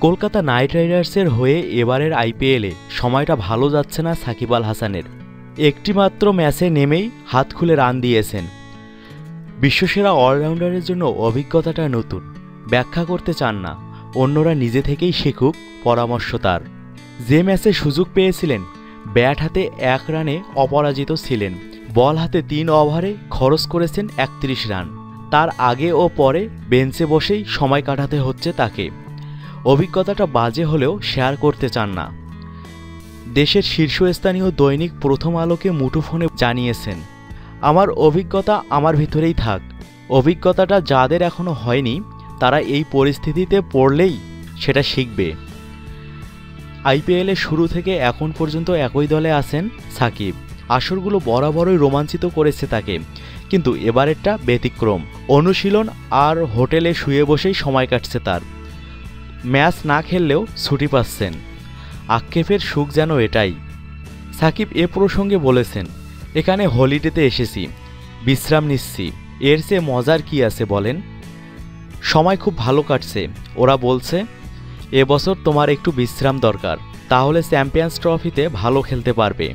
Kolkata night রাইডার্সের হয়ে এবারের আইপিএলে সময়টা ভালো যাচ্ছে না সাকিব আল হাসানের। একটিমাত্র ম্যাচে নেমেই হাত খুলে রান দিয়েছেন। বিশ্বসেরা অলরাউন্ডারের জন্য অভিজ্ঞতাটা নতুন। ব্যাখ্যা করতে চান না, অন্যরা নিজে থেকেই শেখুক পরামর্শ তার। যে ম্যাচে সুযোগ পেয়েছিলেন, ব্যাট হাতে এক রানে অপরাজিত ছিলেন। বল হাতে তিন ওভারে খরচ করেছেন একত্রিশ রান। তার আগে ও পরে বেঞ্চে বসেই সময় কাটাতে হচ্ছে তাকে। অভিজ্ঞতাটা বাজে হলেও শেয়ার করতে চান না। দেশের শীর্ষস্থানীয় দৈনিক প্রথম আলোকে মুঠোফোনে জানিয়েছেন, আমার অভিজ্ঞতা আমার ভিতরেই থাক। অভিজ্ঞতাটা যাদের এখনও হয়নি, তারা এই পরিস্থিতিতে পড়লেই সেটা শিখবে। আইপিএলের শুরু থেকে এখন পর্যন্ত একই দলে আছেন সাকিব। আসরগুলো বরাবরই রোমাঞ্চিত করেছে তাকে, কিন্তু এবারেরটা ব্যতিক্রম। অনুশীলন আর হোটেলে শুয়ে বসেই সময় কাটছে তার। ম্যাচ না খেললেও ছুটি পাচ্ছেন। আক্ষেপের সুখ যেন এটাই। সাকিব এ প্রসঙ্গে বলেছেন, এখানে হলিডেতে এসেছি, বিশ্রাম নিচ্ছি। এর চেয়ে মজার কি আছে বলেন? সময় খুব ভালো কাটছে, ওরা বলছে এবছর তোমার একটু বিশ্রাম দরকার, তাহলে চ্যাম্পিয়ন্স ট্রফিতে ভালো খেলতে পারবে।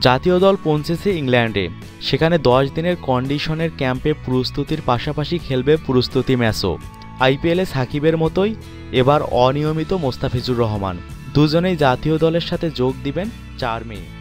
জাতীয় দল পৌঁছেছে ইংল্যান্ডে, সেখানে দশ দিনের কন্ডিশনের ক্যাম্পে প্রস্তুতির পাশাপাশি খেলবে প্রস্তুতি ম্যাচও। আইপিএলে সাকিবের মতোই এবার অনিয়মিত মোস্তাফিজুর রহমান। দুজনেই জাতীয় দলের সাথে যোগ দিবেন চার মে।